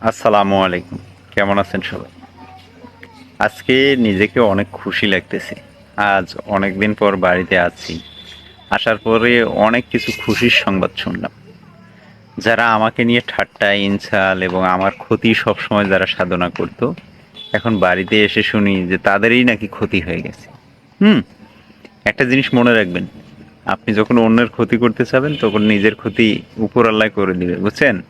আসসালামু আলাইকুম। কেমন আছেন সবাই? আজকে নিজেকে অনেক খুশি লাগতেছে। আজ অনেক দিন পর বাড়িতে আছি। আসার পরে অনেক কিছু খুশির সংবাদ শুনলাম। যারা আমাকে নিয়ে ঠাট্টা, ইনসাল এবং আমার ক্ষতি সবসময় যারা সাধনা করত, এখন বাড়িতে এসে শুনি যে তাদেরই নাকি ক্ষতি হয়ে গেছে। হুম, একটা জিনিস মনে রাখবেন। আপনি যখন অন্যের ক্ষতি করতে চাবেন, তখন নিজের ক্ষতি উপর করে দিবে, বুঝছেন?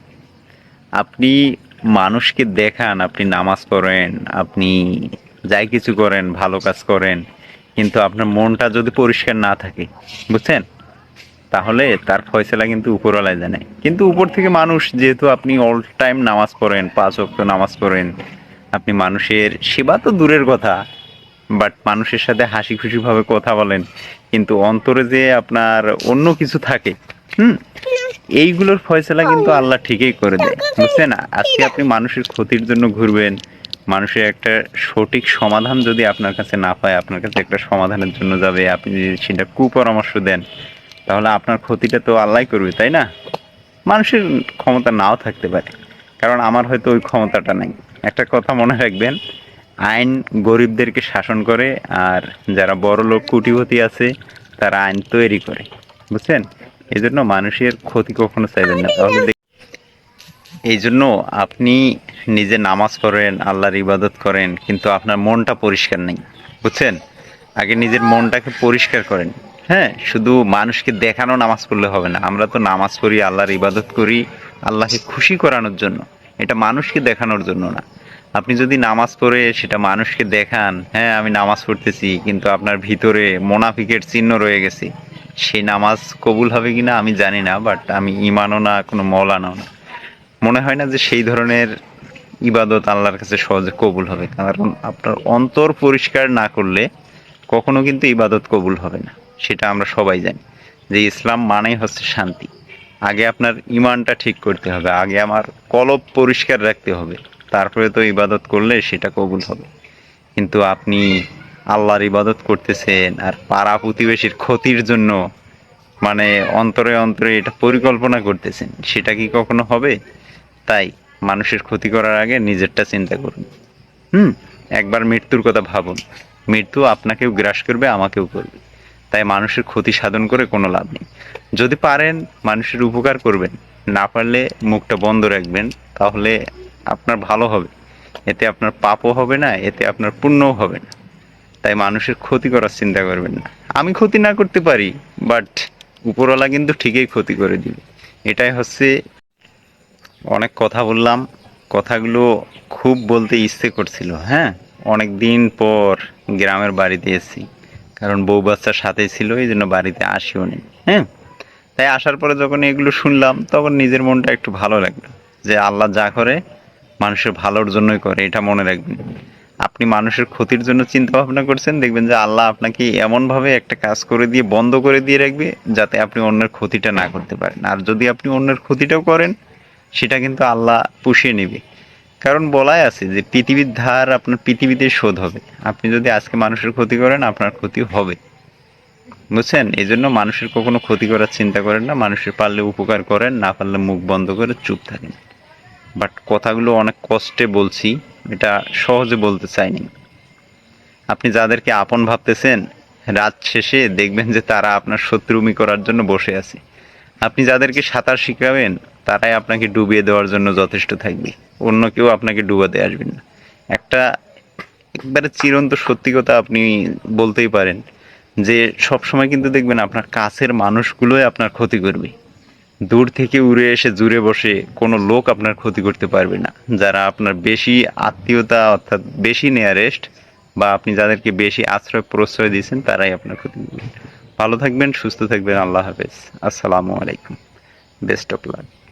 আপনি মানুষকে দেখান, আপনি নামাজ পড়েন, আপনি যাই কিছু করেন, ভালো কাজ করেন, কিন্তু আপনার মনটা যদি পরিষ্কার না থাকে, বুঝছেন? তাহলে তার ফয়সলা কিন্তু উপরওয়ালায় জানে কিন্তু উপর থেকে মানুষ, যেহেতু আপনি অল টাইম নামাজ পড়েন, পাঁচ অক্ট নামাজ পড়েন, আপনি মানুষের সেবা তো দূরের কথা বাট মানুষের সাথে হাসি খুশি ভাবে কথা বলেন, কিন্তু অন্তরে যে আপনার অন্য কিছু থাকে হুম? এইগুলোর ফয়সলা কিন্তু আল্লাহ ঠিকই করে দেয়, বুঝছেন? আজকে আপনি মানুষের ক্ষতির জন্য ঘুরবেন, মানুষের একটা সঠিক সমাধান যদি আপনার কাছে না পায়, আপনার কাছে একটা সমাধানের জন্য যাবে, আপনি যদি সেটা কুপরামর্শ দেন, তাহলে আপনার ক্ষতিটা তো আল্লাহ করবে, তাই না? মানুষের ক্ষমতা নাও থাকতে পারে, কারণ আমার হয়তো ওই ক্ষমতাটা নাই। একটা কথা মনে রাখবেন, আইন গরিবদেরকে শাসন করে, আর যারা বড় লোক কুটিপতি আছে, তারা আইন তৈরি করে, বুঝছেন? এই জন্য মানুষের ক্ষতি কখনো চাইবেন না। তাহলে এই জন্য আপনি নিজে নামাজ করেন আল্লাহর ইবাদত করেন কিন্তু আপনার মনটা পরিষ্কার নেই। বুঝছেন? আগে নিজের মনটাকে পরিষ্কার করেন। হ্যাঁ শুধু মানুষকে দেখানো নামাজ পড়লে হবে না। আমরা তো নামাজ করি আল্লাহর ইবাদত করি আল্লাহকে খুশি করানোর জন্য। এটা মানুষকে দেখানোর জন্য না। আপনি যদি নামাজ পড়ে সেটা মানুষকে দেখান হ্যাঁ আমি নামাজ পড়তেছি কিন্তু আপনার ভিতরে মোনাফিকের চিহ্ন রয়ে গেছে। সেই নামাজ কবুল হবে কিনা আমি জানি না বাট আমি ইমানও না, কোনো মৌলানাও না। মনে হয় না যে সেই ধরনের ইবাদত আল্লাহর কাছে সহজে কবুল হবে, কারণ আপনার অন্তর পরিষ্কার না করলে কখনো কিন্তু ইবাদত কবুল হবে না, সেটা আমরা সবাই জানি। যে ইসলাম মানেই হচ্ছে শান্তি। আগে আপনার ইমানটা ঠিক করতে হবে, আগে আমার কলব পরিষ্কার রাখতে হবে, তারপরে তো ইবাদত করলে সেটা কবুল হবে। কিন্তু আপনি আল্লাহর ইবাদত করতেছেন আর পাড়া প্রতিবেশীর ক্ষতির জন্য মানে অন্তরে অন্তরে এটা পরিকল্পনা করতেছেন, সেটা কি কখনো হবে? তাই মানুষের ক্ষতি করার আগে নিজেরটা চিন্তা করুন। হুম? একবার মৃত্যুর কথা ভাবুন। মৃত্যু আপনাকেও গ্রাস করবে, আমাকেও করবে। তাই মানুষের ক্ষতি সাধন করে কোনো লাভ নেই। যদি পারেন, মানুষের উপকার করবেন। না পারলে মুখটা বন্ধ রাখবেন, তাহলে আপনার ভালো হবে। এতে আপনার পাপও হবে না, এতে আপনার পুণ্যও হবে না। তাই মানুষের ক্ষতি করার চিন্তা করবেন না। আমি ক্ষতি না করতে পারি বাট উপরওয়ালা কিন্তু ঠিকই ক্ষতি করে দিবে। এটাই হচ্ছে অনেক কথা বললাম, কথাগুলো খুব বলতে ইচ্ছে করছিল হ্যাঁ? অনেক দিন পর গ্রামের বাড়িতে এসেছি, কারণ বউ বাচ্চার সাথে ছিল, এই জন্য বাড়িতে আসিও নি হ্যাঁ? তাই আসার পরে যখন এগুলো শুনলাম, তখন নিজের মনটা একটু ভালো লাগল, যে আল্লাহ যা করে, মানুষের ভালোর জন্যই করে, এটা মনে রাখবেন। আপনি মানুষের ক্ষতির জন্য চিন্তা ভাবনা করছেন, দেখবেন যে আল্লাহ আপনাকে এমনভাবে একটা কাজ করে দিয়ে, বন্ধ করে দিয়ে রাখবে, যাতে আপনি অন্যের ক্ষতিটা না করতে পারেন। আর যদি আপনি অন্যের ক্ষতিটাও করেন, সেটা কিন্তু আল্লাহ পুষিয়ে নেবে। কারণ বলাই আছে যে পৃথিবীর ধার আপনার পৃথিবীতে শোধ হবে। আপনি যদি আজকে মানুষের ক্ষতি করেন, আপনার ক্ষতি হবে। বুঝছেন? এই জন্য মানুষের কখনো ক্ষতি করার চিন্তা করেন না, মানুষের পারলে উপকার করেন, না পারলে মুখ বন্ধ করে চুপ থাকেন। বাট কথাগুলো অনেক কষ্টে বলছি এটা সহজে বলতে চাইনি। আপনি যাদেরকে আপন ভাবতেছেন, রাত শেষে দেখবেন যে তারা আপনার শত্রুমি করার জন্য বসে আছে। আপনি যাদেরকে সাঁতার শিখাবেন, তারাই আপনাকে ডুবিয়ে দেওয়ার জন্য যথেষ্ট থাকবে। অন্য কেউ আপনাকে ডুবাতে আসবেন না। একটা একবারে চিরন্ত সত্যি কথা আপনি বলতেই পারেন যে সব সময় কিন্তু দেখবেন আপনার কাছের মানুষগুলোই আপনার ক্ষতি করবে। দূর থেকে উড়ে এসে জুড়ে বসে কোনো লোক আপনার ক্ষতি করতে পারবে না। যারা আপনার বেশি আত্মীয়তা অর্থাৎ বেশি নেয়ারেস্ট বা আপনি যাদেরকে বেশি আশ্রয় প্রশ্রয় দিয়েছেন, তারাই আপনার ক্ষতি করবে। ভালো থাকবেন, সুস্থ থাকবেন, আল্লাহ হাফেজ। আসসালামু আলাইকুম। Best of luck.